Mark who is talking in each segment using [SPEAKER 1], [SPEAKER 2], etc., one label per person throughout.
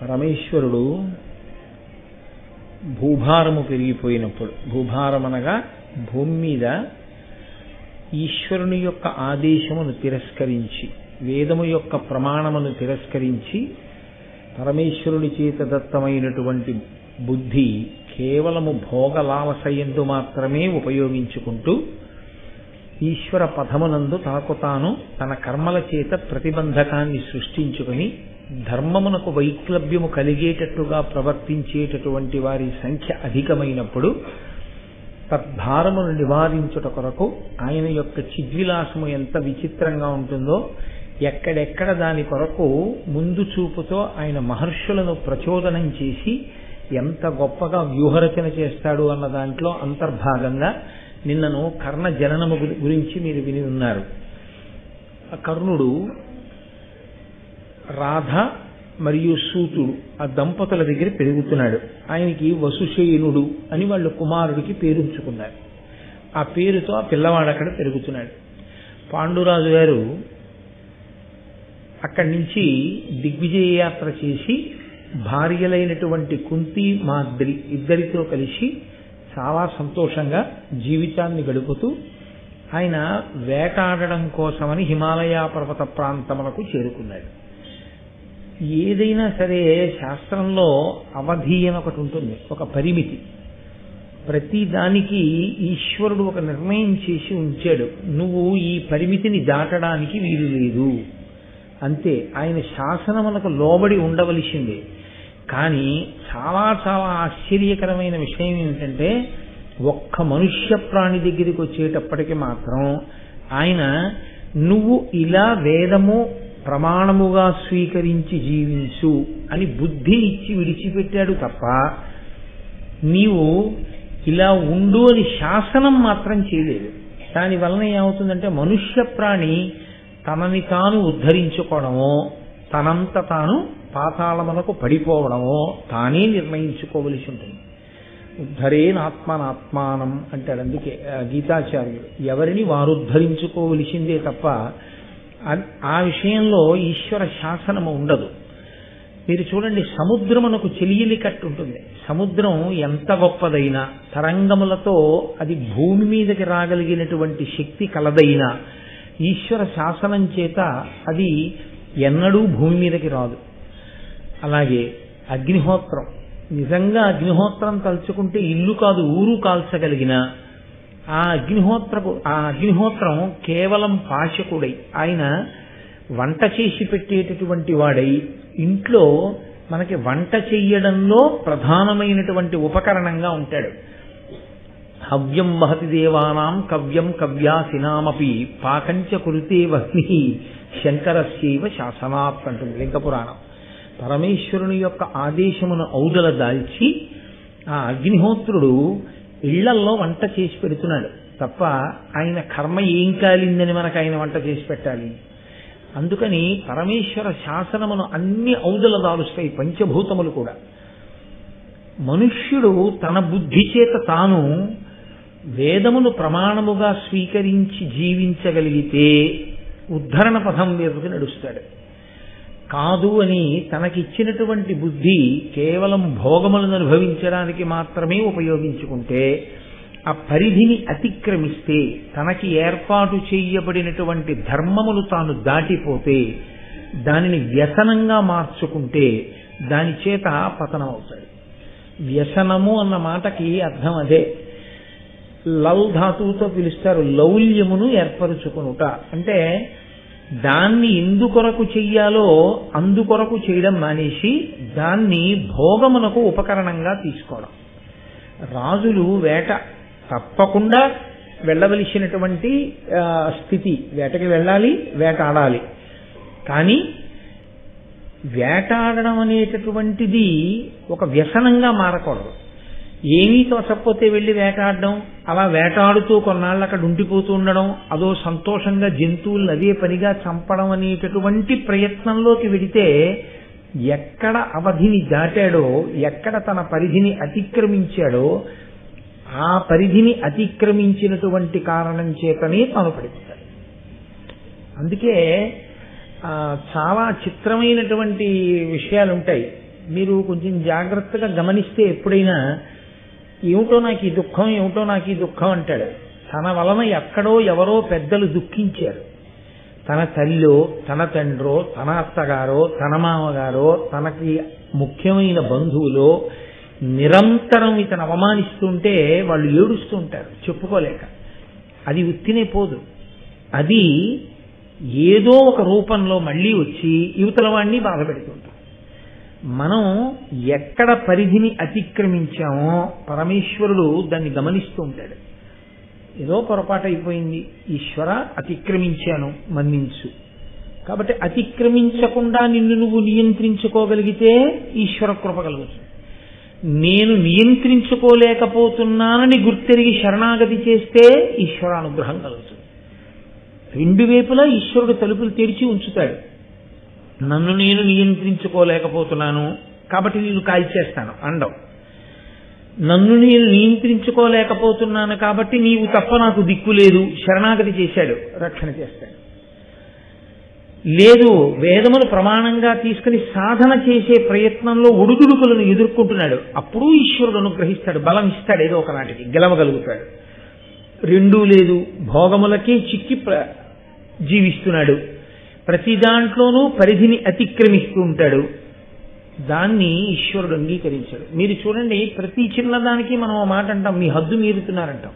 [SPEAKER 1] పరమేశ్వరుడు భూభారము పెరిగిపోయినప్పుడు భూభారం అనగా భూమి మీద ఈశ్వరుని యొక్క ఆదేశమును తిరస్కరించి వేదము యొక్క ప్రమాణమును తిరస్కరించి పరమేశ్వరుని చేత దత్తమైనటువంటి బుద్ధి కేవలము భోగలాలసయందు మాత్రమే ఉపయోగించుకుంటూ ఈశ్వర పథమునందు తనకు తాను తన కర్మల చేత ప్రతిబంధకాన్ని సృష్టించుకుని ధర్మమునకు వైక్లభ్యము కలిగేటట్టుగా ప్రవర్తించేటటువంటి వారి సంఖ్య అధికమైనప్పుడు తద్భారమును నివారించుట కొరకు ఆయన యొక్క చిద్విలాసము ఎంత విచిత్రంగా ఉంటుందో ఎక్కడెక్కడ దాని కొరకు ముందు చూపుతో ఆయన మహర్షులను ప్రచోదనం చేసి ఎంత గొప్పగా వ్యూహరచన చేస్తాడు అన్న దాంట్లో అంతర్భాగంగా నిన్నను కర్ణ జననము గురించి మీరు విని ఉన్నారు. కర్ణుడు రాధ మరియు సూతుడు ఆ దంపతుల దగ్గర పెరుగుతున్నాడు. ఆయనకి వసుశయనుడు అని వాళ్ళు కుమారుడికి పేరు ఉంచుకున్నారు. ఆ పేరుతో ఆ పిల్లవాడు అక్కడ పెరుగుతున్నాడు. పాండురాజు గారు అక్కడి నుంచి దిగ్విజయ యాత్ర చేసి భార్యలైనటువంటి కుంతి మాద్రి ఇద్దరితో కలిసి చాలా సంతోషంగా జీవితాన్ని గడుపుతూ ఆయన వేటాడడం కోసమని హిమాలయ పర్వత ప్రాంతములకు చేరుకున్నాడు. ఏదైనా సరే శాస్త్రంలో అవధి అని ఒకటి ఉంటుంది ఒక పరిమితి. ప్రతి దానికి ఈశ్వరుడు ఒక నిర్ణయం చేసి ఉంచాడు. నువ్వు ఈ పరిమితిని దాటడానికి వీలు లేదు. అంతే ఆయన శాసనములకు లోబడి ఉండవలసిందే. కానీ చాలా చాలా ఆశ్చర్యకరమైన విషయం ఏమిటంటే ఒక్క మనుష్య ప్రాణి దగ్గరికి వచ్చేటప్పటికి మాత్రం ఆయన నువ్వు ఇలా వేదము ప్రమాణముగా స్వీకరించి జీవించు అని బుద్ధి ఇచ్చి విడిచిపెట్టాడు తప్ప నీవు ఇలా ఉండు అని శాసనం మాత్రం చేయలేదు. దాని వలన ఏమవుతుందంటే మనుష్య ప్రాణి తనని తాను ఉద్ధరించుకోవడమో తనంత తాను పాతాళమునకు పడిపోవడమో తానే నిర్ణయించుకోవలసి ఉంటుంది. ఉద్ధరేనాత్మనాత్మానం అంటాడు. అందుకే గీతాచార్యుడు ఎవరిని వారు ఉద్ధరించుకోవలసిందే తప్ప ఆ విషయంలో ఈశ్వర శాసనము ఉండదు. మీరు చూడండి సముద్రమునకు చెలియలి కట్టు ఉంటుంది. సముద్రం ఎంత గొప్పదైనా తరంగములతో అది భూమి మీదకి రాగలిగినటువంటి శక్తి కలదైనా ఈశ్వర శాసనం చేత అది ఎన్నడూ భూమి మీదకి రాదు. అలాగే అగ్నిహోత్రం. నిజంగా అగ్నిహోత్రం తలుచుకుంటే ఇల్లు కాదు ఊరు కాల్చగలిగిన ఆ అగ్నిహోత్రపు ఆ అగ్నిహోత్రం కేవలం పాశకుడై ఆయన వంట చేసి పెట్టేటటువంటి వాడై ఇంట్లో మనకి వంట చెయ్యడంలో ప్రధానమైనటువంటి ఉపకరణంగా ఉంటాడు. హవ్యం వహతి దేవానాం కవ్యం కవ్యాసినామపి పాకంచ కురితే వహ్ని శంకరస్యవ శాసనాత్ అంటుంది లింగపురాణం. పరమేశ్వరుని యొక్క ఆదేశమును ఔదల దాల్చి ఆ అగ్నిహోత్రుడు ఇళ్ళల్లో వంట చేసి పెడుతున్నాడు. తప్ప ఆయన కర్మ ఏం కాలిందని మనకు ఆయన వంట చేసి పెట్టాలి. అందుకని పరమేశ్వర శాసనమును అన్ని ఔదల దాలుస్తాయి పంచభూతములు కూడా. మనుష్యుడు తన బుద్ధి చేత తాను వేదమును ప్రమాణముగా స్వీకరించి జీవించగలిగితే ఉద్ధరణ పథం మీదకి నడుస్తాడు. కాదు అని తనకిచ్చినటువంటి బుద్ధి కేవలం భోగములను అనుభవించడానికి మాత్రమే ఉపయోగించుకుంటే ఆ పరిధిని అతిక్రమిస్తే తనకి ఏర్పాటు చేయబడినటువంటి ధర్మములు తాను దాటిపోతే దానిని వ్యసనంగా మార్చుకుంటే దాని చేత పతనం అవుతాడు వ్యసనము అన్న మాటకి అర్థం అదే. లవ్ ధాతువుతో పిలుస్తారు లౌల్యమును ఏర్పరుచుకునుట. అంటే దాన్ని ఎందుకొరకు చెయ్యాలో అందుకొరకు చేయడం మానేసి దాన్ని భోగమునకు ఉపకరణంగా తీసుకోవడం. రాజులు వేట తప్పకుండా వెళ్ళవలసినటువంటి స్థితి. వేటకి వెళ్ళాలి వేట ఆడాలి కానీ వేటాడడం అనేటటువంటిది ఒక వ్యసనంగా మారకూడదు. ఏమీ తోచకపోతే వెళ్ళి వేటాడడం అలా వేటాడుతూ కొన్నాళ్ళు అక్కడ ఉండిపోతూ ఉండడం అదో సంతోషంగా జంతువులను అదే పనిగా చంపడం అనేటటువంటి ప్రయత్నంలోకి వెడితే ఎక్కడ అవధిని దాటాడో ఎక్కడ తన పరిధిని అతిక్రమించాడో ఆ పరిధిని అతిక్రమించినటువంటి కారణం చేతనే తాను పడిపోతాడు. అందుకే చాలా చిత్రమైనటువంటి విషయాలు ఉంటాయి మీరు కొంచెం జాగ్రత్తగా గమనిస్తే ఎప్పుడైనా ఏమిటో నాకు ఈ దుఃఖం ఏమిటో నాకు ఈ దుఃఖం అంటాడు. తన వలన ఎక్కడో ఎవరో పెద్దలు దుఃఖించారు. తన తల్లో తన తండ్రో తన అత్తగారో తన మామగారో తనకి ముఖ్యమైన బంధువులో నిరంతరం ఇతను అవమానిస్తుంటే వాళ్ళు ఏడుస్తూ ఉంటారు చెప్పుకోలేక. అది ఉత్తినే పోదు. అది ఏదో ఒక రూపంలో మళ్ళీ వచ్చి యువతల వాడిని బాధ పెడుతుంటారు మనం ఎక్కడ పరిధిని అతిక్రమించామో పరమేశ్వరుడు దాన్ని గమనిస్తూ ఉంటాడు. ఏదో పొరపాటు అయిపోయింది. ఈశ్వర అతిక్రమించాను మన్నించు. కాబట్టి అతిక్రమించకుండా నిన్ను నువ్వు నియంత్రించుకోగలిగితే ఈశ్వర కృప కలుగుతుంది. నేను నియంత్రించుకోలేకపోతున్నానని గుర్తెరిగి శరణాగతి చేస్తే ఈశ్వర అనుగ్రహం కలుగుతుంది. రెండు వైపులా ఈశ్వరుడు తలుపులు తెరిచి ఉంచుతాడు. నన్ను నేను నియంత్రించుకోలేకపోతున్నాను. కాబట్టి నేను కాల్చేస్తాను అండవు. నన్ను నేను నియంత్రించుకోలేకపోతున్నాను కాబట్టి నీవు తప్ప నాకు దిక్కు లేదు. శరణాగతి చేశాడు రక్షణ చేస్తాడు. లేదు వేదమును ప్రమాణంగా తీసుకుని సాధన చేసే ప్రయత్నంలో ఒడుదుడుకులను ఎదుర్కొంటున్నాడు. అప్పుడు ఈశ్వరుడు అనుగ్రహిస్తాడు బలం ఇస్తాడు ఏదో ఒకనాటికి గెలవగలుగుతాడు. రెండూ లేదు భోగములకే చిక్కి ప్ర- జీవిస్తున్నాడు. ప్రతి దాంట్లోనూ పరిధిని అతిక్రమిస్తూ ఉంటాడు దాన్ని ఈశ్వరుడు అంగీకరించాడు. మీరు చూడండి ప్రతి చిన్నదానికి మనం ఓ మాట అంటాం మీ హద్దు మీరుతున్నారంటాం.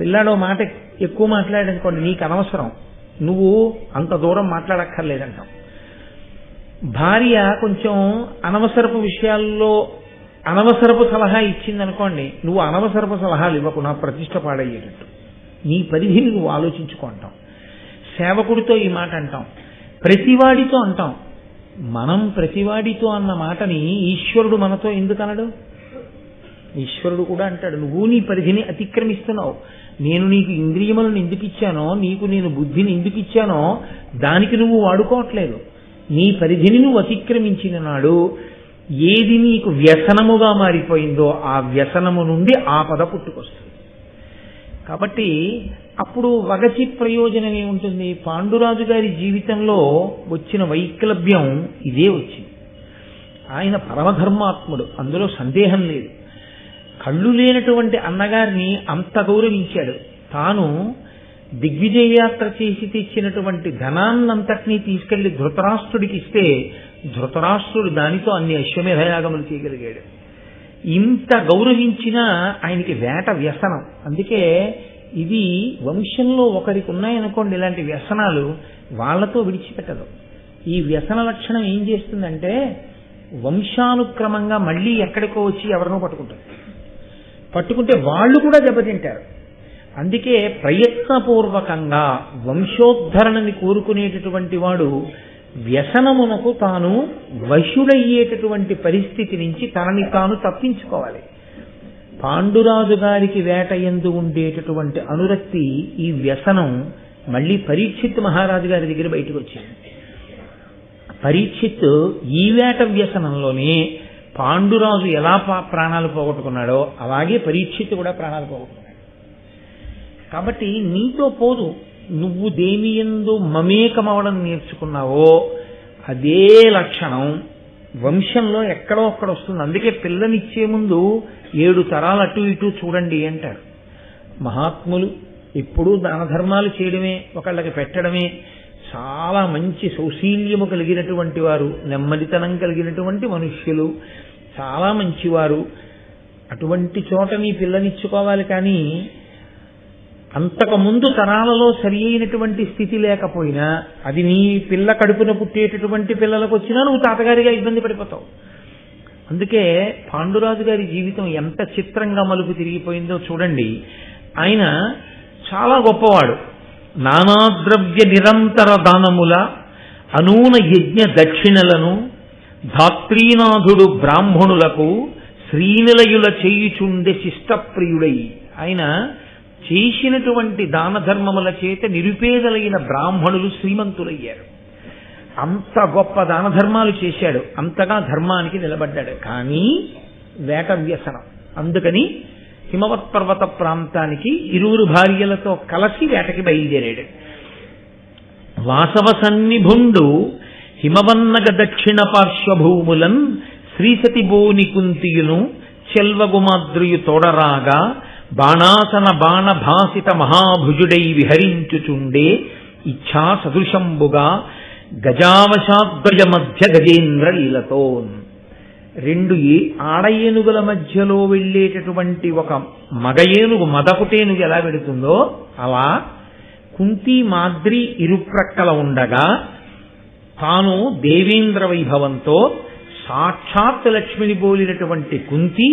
[SPEAKER 1] పిల్లాడో మాట ఎక్కువ మాట్లాడనుకోండి నీకు అనవసరం. నువ్వు అంత దూరం మాట్లాడక్కర్లేదంటాం. భార్య కొంచెం అనవసరపు విషయాల్లో అనవసరపు సలహా ఇచ్చిందనుకోండి నువ్వు అనవసరపు సలహాలు ఇవ్వకు నా ప్రతిష్ట పాడయ్యేటట్టు. నీ పరిధిని నువ్వు ఆలోచించుకుంటాం సేవకుడితో ఈ మాట అంటాం. ప్రతివాడితో అంటాం. మనం ప్రతివాడితో అన్న మాటని ఈశ్వరుడు మనతో ఎందుకు అనడు? ఈశ్వరుడు కూడా అంటాడు నువ్వు నీ పరిధిని అతిక్రమిస్తున్నావు. నేను నీకు ఇంద్రియములను ఎందుకు ఇచ్చానో నీకు నేను బుద్ధిని ఎందుకు ఇచ్చానో దానికి నువ్వు వాడుకోవట్లేదు. నీ పరిధిని నువ్వు అతిక్రమించిన నాడు ఏది నీకు వ్యసనముగా మారిపోయిందో ఆ వ్యసనము నుండి ఆపద పుట్టుకొస్తుంది. కాబట్టి అప్పుడు వగచి ప్రయోజనం ఏముంటుంది? పాండురాజు గారి జీవితంలో వచ్చిన వైక్లభ్యం ఇదే వచ్చింది. ఆయన పరమధర్మాత్ముడు అందులో సందేహం లేదు. కళ్ళు లేనటువంటి అన్నగారిని అంత గౌరవించాడు. తాను దిగ్విజయయాత్ర చేసి తెచ్చినటువంటి ధనాన్నంతటినీ తీసుకెళ్ళి ధృతరాష్ట్రుడికి ఇస్తే ధృతరాష్ట్రుడు దానితో అన్ని అశ్వమేధయాగములు చేయగలిగాడు. ఇంత గౌరవించినా ఆయనకి వేట వ్యసనం. అందుకే ఇది వంశంలో ఒకరికి ఉన్నాయనుకోండి ఇలాంటి వ్యసనాలు వాళ్ళతో విడిచిపెట్టదు. ఈ వ్యసన లక్షణం ఏం చేస్తుందంటే వంశానుక్రమంగా మళ్ళీ ఎక్కడికో వచ్చి ఎవరినో పట్టుకుంటారు పట్టుకుంటే వాళ్ళు కూడా దెబ్బతింటారు. అందుకే ప్రయత్నపూర్వకంగా వంశోద్ధరణని కోరుకునేటటువంటి వాడు వ్యసనమునకు తాను వశుడయ్యేటటువంటి పరిస్థితి నుంచి తనని తాను తప్పించుకోవాలి. పాండురాజు గారికి వేట ఎందు ఉండేటటువంటి అనురక్తి ఈ వ్యసనం మళ్ళీ పరీక్షిత్ మహారాజు గారి దగ్గర బయటకు వచ్చింది పరీక్షిత్ ఈ వేట వ్యసనంలోనే పాండురాజు ఎలా పా- ప్రాణాలు పోగొట్టుకున్నాడో అలాగే పరీక్షిత్ కూడా ప్రాణాలు పోగొట్టుకున్నాడు. కాబట్టి నీతో పోదు. నువ్వు దేని ఎందు మమేకమవడం నేర్చుకున్నావో అదే లక్షణం వంశంలో ఎక్కడో అక్కడ వస్తుంది. అందుకే పిల్లనిచ్చే ముందు ఏడు తరాలు అటు ఇటు చూడండి అంటారు. మహాత్ములు ఎప్పుడూ దాన ధర్మాలు చేయడమే ఒకళ్ళకి పెట్టడమే చాలా మంచి సౌశీల్యము కలిగినటువంటి వారు నెమ్మదితనం కలిగినటువంటి మనుష్యులు చాలా మంచివారు. అటువంటి చోట నీ పిల్లనిచ్చుకోవాలి కానీ అంతకు ముందు తరాలలో సరి అయినటువంటి స్థితి లేకపోయినా అది నీ పిల్ల కడుపున పుట్టేటటువంటి పిల్లలకు వచ్చినా నువ్వు తాతగారిగా ఇబ్బంది పడిపోతావు. అందుకే పాండురాజు గారి జీవితం ఎంత చిత్రంగా మలుపు తిరిగిపోయిందో చూడండి. ఆయన చాలా గొప్పవాడు. నానాద్రవ్య నిరంతర దానముల అనూన యజ్ఞ దక్షిణలను ధాత్రీనాథుడు బ్రాహ్మణులకు శ్రీనిలయుల చేయుచుండే శిష్టప్రియుడై. ఆయన చేసినటువంటి దాన ధర్మముల చేత నిరుపేదలైన బ్రాహ్మణులు శ్రీమంతులయ్యారు. అంత గొప్ప దాన ధర్మాలు చేశాడు. అంతగా ధర్మానికి నిలబడ్డాడు. కానీ వేట వ్యసనం. అందుకని హిమవత్ పర్వత ప్రాంతానికి ఇరువురు భార్యలతో కలిసి వేటకి బయలుదేరాడు. వాసవ సన్నిభుండు హిమవన్నగ దక్షిణ పార్శ్వభూములన్ శ్రీసతి బోని కుంతియును చెల్వగుమాద్రియు తోడరాగా బాణాసన బాణ భాసిత మహాభుజుడై విహరించుచుండే ఇచ్ఛా సదృశంబుగా గజావశాద్వయ మధ్య గజేంద్ర లీలతో రెండు ఏ ఆడ ఏనుగుల మధ్యలో వెళ్ళేటటువంటి ఒక మగ ఏనుగు మదపుటేనుగు ఎలా వెడుతుందో అలా కుంతి మాద్రి ఇరుప్రక్కల ఉండగా తాను దేవేంద్ర వైభవంతో సాక్షాత్ లక్ష్మిని బోలినటువంటి కుంతి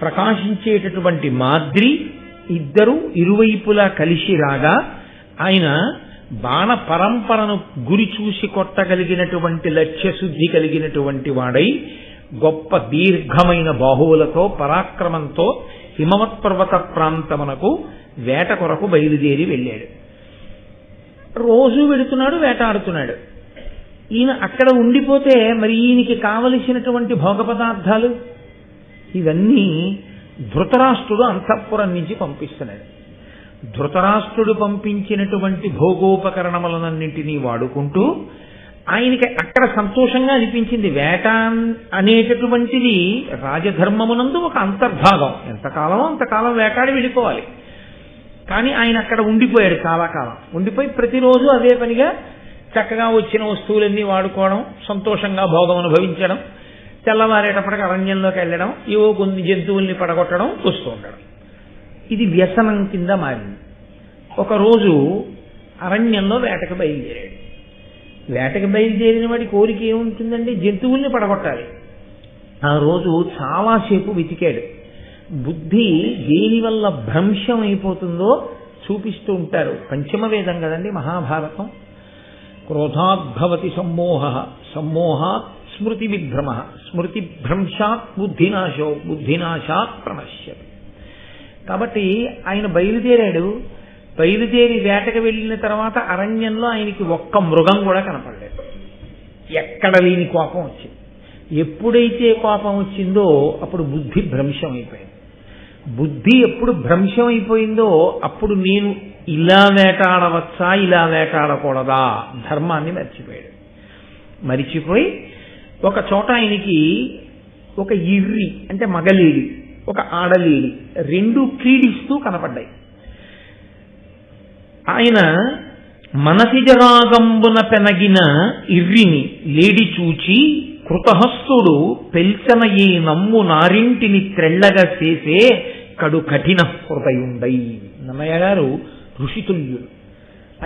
[SPEAKER 1] ప్రకాశించేటటువంటి మాద్రి ఇద్దరు ఇరువైపులా కలిసి రాగా ఆయన బాణ పరంపరను గురి చూసి కొట్టగలిగినటువంటి లక్ష్యశుద్ధి కలిగినటువంటి వాడై గొప్ప దీర్ఘమైన బాహువులతో పరాక్రమంతో హిమవత్ పర్వత ప్రాంతమునకు వేట కొరకు బయలుదేరి వెళ్ళాడు. రోజు వెడుతున్నాడు వేటాడుతున్నాడు. ఈయన అక్కడ ఉండిపోతే మరి ఈయనకి కావలసినటువంటి భోగ పదార్థాలు ఇవన్నీ ధృతరాష్ట్రుడు అంతఃపురం నుంచి పంపిస్తున్నాడు. ధృతరాష్ట్రుడు పంపించినటువంటి భోగోపకరణములనన్నింటినీ వాడుకుంటూ ఆయనకి అక్కడ సంతోషంగా అనిపించింది. వేట అనేటటువంటిది రాజధర్మమునందు ఒక అంతర్భాగం. ఎంతకాలం అంతకాలం వేటాడి వెళ్ళిపోవాలి. కానీ ఆయన అక్కడ ఉండిపోయాడు చాలా కాలం. ఉండిపోయి ప్రతిరోజు అదే పనిగా చక్కగా వచ్చిన వస్తువులన్నీ వాడుకోవడం సంతోషంగా భోగం అనుభవించడం తెల్లవారేటప్పటికి అరణ్యంలోకి వెళ్ళడం ఏవో కొన్ని జంతువుల్ని పడగొట్టడం వస్తూ ఉండడం. ఇది వ్యసనం కింద మారింది. ఒకరోజు అరణ్యంలో వేటకు బయలుదేరాడు. వేటకు బయలుదేరిన వాడి కోరిక ఏముంటుందండి? జంతువుల్ని పడగొట్టాలి. ఆ రోజు చాలాసేపు వెతికాడు. బుద్ధి దేని వల్ల భ్రంశం అయిపోతుందో చూపిస్తూ ఉంటారు. పంచమ వేదం కదండి మహాభారతం. క్రోధాద్భవతి సమ్మోహ. సమ్మోహాత్ స్మృతి విభ్రమ స్మృతి భ్రంశాత్ బుద్ధినాశో బుద్ధినాశాత్ ప్రణశ్యతి. కాబట్టి ఆయన బయలుదేరాడు. బయలుదేరి వేటకు వెళ్ళిన తర్వాత అరణ్యంలో ఆయనకి ఒక్క మృగం కూడా కనపడలేదు. ఎక్కడ లేని కోపం వచ్చింది. ఎప్పుడైతే కోపం వచ్చిందో అప్పుడు బుద్ధి భ్రంశం అయిపోయింది బుద్ధి ఎప్పుడు భ్రంశం అయిపోయిందో అప్పుడు నేను ఇలా వేటాడవచ్చా ఇలా వేటాడకూడదా ధర్మాన్ని మర్చిపోయాడు. మరిచిపోయి ఒక చోట ఆయనకి ఒక ఇర్రి అంటే మగలేడి ఒక ఆడలేడి రెండు క్రీడిస్తూ కనపడ్డాయి. ఆయన మనసిజరాగంబున పెనగిన ఇర్రిని లేడి చూచి కృతహస్తుడు పెల్చన ఈ నమ్ము నారింటిని త్రెళ్ళగా చేసే కడు కఠిన హృదయుండై. నన్నయ్య గారు ఋషితుల్యుడు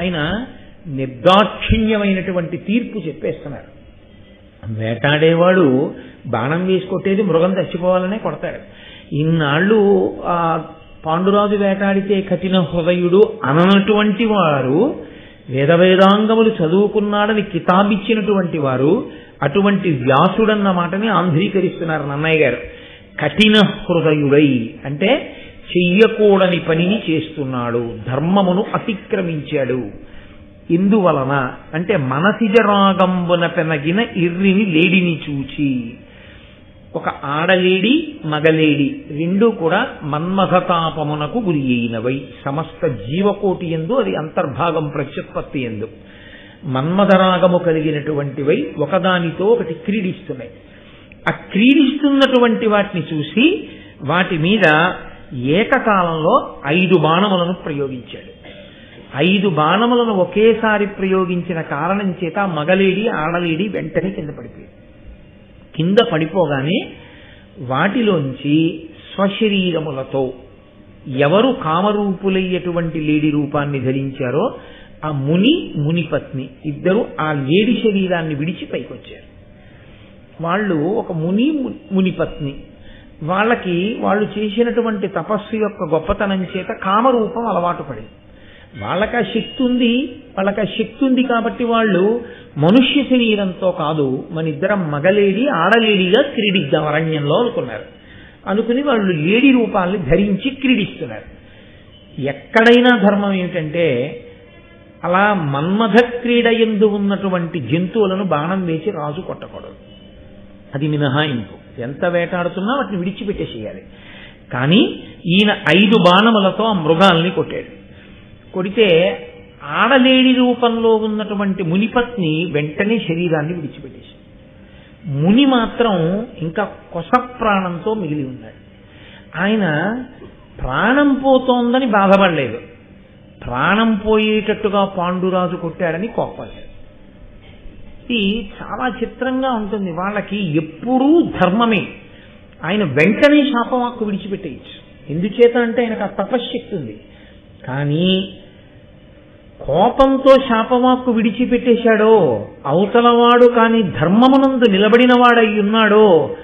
[SPEAKER 1] ఆయన నిర్దాక్షిణ్యమైనటువంటి తీర్పు చెప్పేస్తున్నారు. వేటాడేవాడు బాణం వేసి కొట్టేది మృగం చచ్చిపోవాలనే కొడతాడు. ఇన్నాళ్ళు ఆ పాండురాజు వేటాడితే కఠిన హృదయుడు అననటువంటి వారు వేద వేదాంగములు చదువుకున్నాడని కితాబిచ్చినటువంటి వారు అటువంటి వ్యాసుడన్న మాటని ఆంధ్రీకరిస్తున్నారు నన్నయ్య గారు. కఠిన హృదయుడై అంటే చెయ్యకూడని పనిని చేస్తున్నాడు ధర్మమును అతిక్రమించాడు. ఇందువలన అంటే మనసిజ రాగంబున పెనగిన ఇర్రిని లేడిని చూచి. ఒక ఆడలేడి మగలేడి రెండూ కూడా మన్మథతాపమునకు గురి అయినవై. సమస్త జీవకోటి ఎందు అది అంతర్భాగం ప్రత్యుత్పత్తి ఎందు. మన్మథరాగము కలిగినటువంటివై ఒకదానితో ఒకటి క్రీడిస్తున్నాయి. ఆ క్రీడిస్తున్నటువంటి వాటిని చూసి వాటి మీద ఏకకాలంలో ఐదు బాణములను ప్రయోగించాడు. ఐదు బాణములను ఒకేసారి ప్రయోగించిన కారణం చేత మగలేడి ఆడలేడి వెంటనే కింద పడిపోయింది కింద పడిపోగానే వాటిలోంచి స్వశరీరములతో ఎవరు కామరూపులయ్యేటువంటి లేడి రూపాన్ని ధరించారో ఆ ముని మునిపత్ని ఇద్దరు ఆ లేడి శరీరాన్ని విడిచి పైకొచ్చారు. వాళ్ళు ఒక ముని మునిపత్ని వాళ్ళకి వాళ్ళు చేసినటువంటి తపస్సు యొక్క గొప్పతనం చేత కామరూపం అలవాటు పడింది. వాళ్ళకి ఆ శక్తి ఉంది వాళ్ళకి ఆ శక్తి ఉంది కాబట్టి వాళ్ళు మనుష్య శరీరంతో కాదు మన ఇద్దరం మగలేడి ఆడలేడిగా క్రీడిద్దాం అరణ్యంలో అనుకున్నారు. అనుకుని వాళ్ళు లేడి రూపాల్ని ధరించి క్రీడిస్తున్నారు. ఎక్కడైనా ధర్మం ఏమిటంటే అలా మన్మథ క్రీడ ఎందు ఉన్నటువంటి జంతువులను బాణం వేసి రాజు కొట్టకూడదు. అది మినహాయింపు. ఎంత వేటాడుతున్నా వాటిని విడిచిపెట్టేసేయాలి. కానీ ఈయన ఐదు బాణములతో ఆ మృగాల్ని కొట్టాడు. కొడితే ఆడలేడి రూపంలో ఉన్నటువంటి మునిపత్ని వెంటనే శరీరాన్ని విడిచిపెట్టేసింది. ముని మాత్రం ఇంకా కొస ప్రాణంతో మిగిలి ఉన్నాడు. ఆయన ప్రాణం పోతోందని బాధపడలేదు. ప్రాణం పోయేటట్టుగా పాండురాజు కొట్టాడని కోప్పలేదు ఇది చాలా చిత్రంగా ఉంటుంది. వాళ్ళకి ఎప్పుడూ ధర్మమే. ఆయన వెంటనే శాపవాక్కు విడిచిపెట్టేయచ్చు. ఎందుచేత అంటే ఆయనకు ఆ తపశ్శక్తి ఉంది. కానీ కోపంతో శాపవాక్కు విడిచిపెట్టేశాడో అవతలవాడు కాని ధర్మమునందు నిలబడినవాడై ఉన్నాడో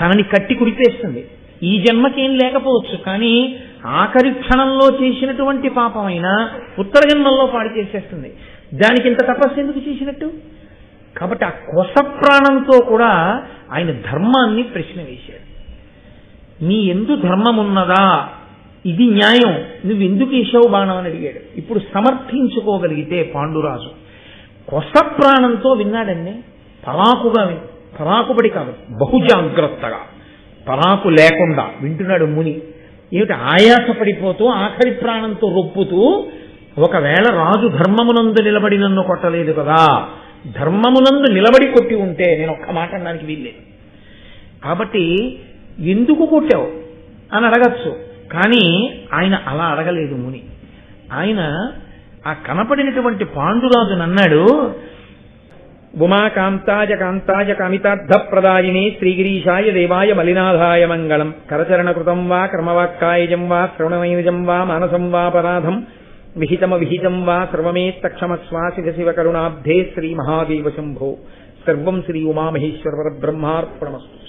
[SPEAKER 1] తనని కట్టి కుడిపేస్తుంది ఈ జన్మకేం లేకపోవచ్చు కానీ ఆఖరి క్షణంలో చేసినటువంటి పాపమైన ఉత్తర జన్మల్లో పాడు చేసేస్తుంది. దానికి ఇంత తపస్సు ఎందుకు చేసినట్టు? కాబట్టి ఆ కొస ప్రాణంతో కూడా ఆయన ధర్మాన్ని ప్రశ్న వేశాడు. నీ ఎందు ధర్మమున్నదా? ఇది న్యాయం. నువ్వు ఎందుకు ఇషవు బాణం అని అడిగాడు. ఇప్పుడు సమర్థించుకోగలిగితే పాండురాజు. కొస ప్రాణంతో విన్నాడండి. పరాకుగా తలాకుబడి పరాకుబడి కాదు బహుజాగ్రత్తగా. పరాకు లేకుండా వింటున్నాడు ముని. ఏమిటి ఆయాసపడిపోతూ ఆఖరి ప్రాణంతో రొప్పుతూ ఒకవేళ రాజు ధర్మమునందు నిలబడి నన్ను కొట్టలేదు కదా. ధర్మమునందు నిలబడి కొట్టి ఉంటే నేను ఒక్క మాట అనడానికి వీల్లేదు. కాబట్టి ఎందుకు కొట్టావు? అని అడగచ్చు. కానీ ఆయన అలా అడగలేదు ముని. ఆయన ఆ కనపడినటువంటి పాండురాజును అన్నాడు ఉమాకాంతాయ కాంతాజ కామితార్థ ప్రదాయిని శ్రీగిరీషాయ దేవాయ మలినాథాయ మంగళం. కరచరణకృతం వా క్రమవాక్కాయజం వా శ్రవణమైనజం వా మానసం వా పరాధం విహితమ విహితం వా సర్వమేత్తక్షమస్వా శివ శివ కరుణాబ్ధే శ్రీ మహాదేవ శంభో. సర్వం శ్రీ ఉమామహేశ్వర బ్రహ్మార్పణమస్తు